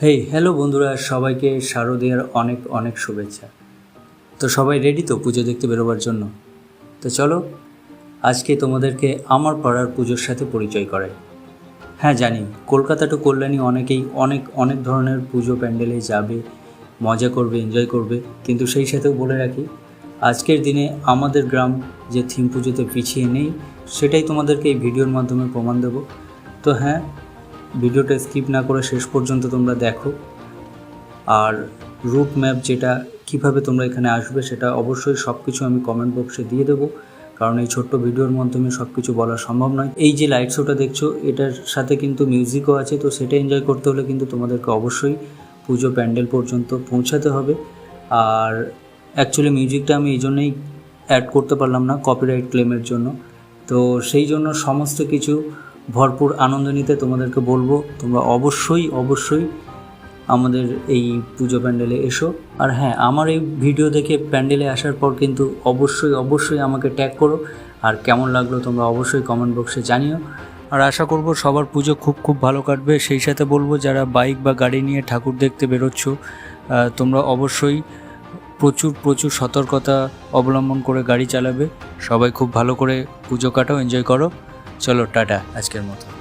Hey hello বন্ধুরা, সবাইকে শারদীয়ার অনেক অনেক শুভেচ্ছা। তো সবাই রেডি তো পুজো দেখতে বেরোবার জন্য? তো চলো, আজকে তোমাদেরকে আমার পাড়ার পুজোর সাথে পরিচয় করাই। হ্যাঁ জানি, কলকাতা টু কল্যাণী অনেকেই অনেক অনেক ধরনের পুজো প্যান্ডেলে যাবে, মজা করবে এনজয় করবে, কিন্তু সেই সাথেও বলে রাখি, আজকের দিনে আমাদের গ্রাম যে থিম পুজোতে পিছিয়ে নেই, সেটাই তোমাদেরকে এই ভিডিওর মাধ্যমে প্রমাণ দেবো। তো হ্যাঁ ভিডিওটা স্কিপ না করে শেষ পর্যন্ত তোমরা দেখো। আর রুট ম্যাপ যেটা, কীভাবে তোমরা এখানে আসবে সেটা অবশ্যই সব কিছু আমি কমেন্ট বক্সে দিয়ে দেবো। কারণ এই ছোট্ট ভিডিওর মাধ্যমে সব কিছু বলা সম্ভব নয়। এই যে লাইট শোটা দেখছ, এটার সাথে কিন্তু মিউজিকও আছে, তো সেটা এনজয় করতে হলে কিন্তু তোমাদেরকে অবশ্যই পুজো প্যান্ডেল পর্যন্ত পৌঁছাতে হবে। আর অ্যাকচুয়ালি মিউজিকটা আমি এই জন্যই অ্যাড করতে পারলাম না কপিরাইট ক্লেমের জন্য। তো সেই জন্য সমস্ত কিছু ভরপুর আনন্দ নিতে তোমাদেরকে বলব। তোমরা অবশ্যই অবশ্যই আমাদের এই পুজো প্যান্ডেলে এসো। আর হ্যাঁ আমার এই ভিডিও দেখে প্যান্ডেলে আসার পর কিন্তু অবশ্যই অবশ্যই আমাকে ট্যাগ করো। আর কেমন লাগল তোমরা অবশ্যই কমেন্ট বক্সে জানিও। আর আশা করব সবার পুজো খুব খুব ভালো কাটবে। সেই সাথে বলব, যারা বাইক বা গাড়ি নিয়ে ঠাকুর দেখতে বেরোচ্ছ তোমরা অবশ্যই প্রচুর প্রচুর সতর্কতা অবলম্বন করে গাড়ি চালাবে। সবাই খুব ভালো করে পুজো কাটাও এনজয় করো। চলো টাটা আজকের মতো।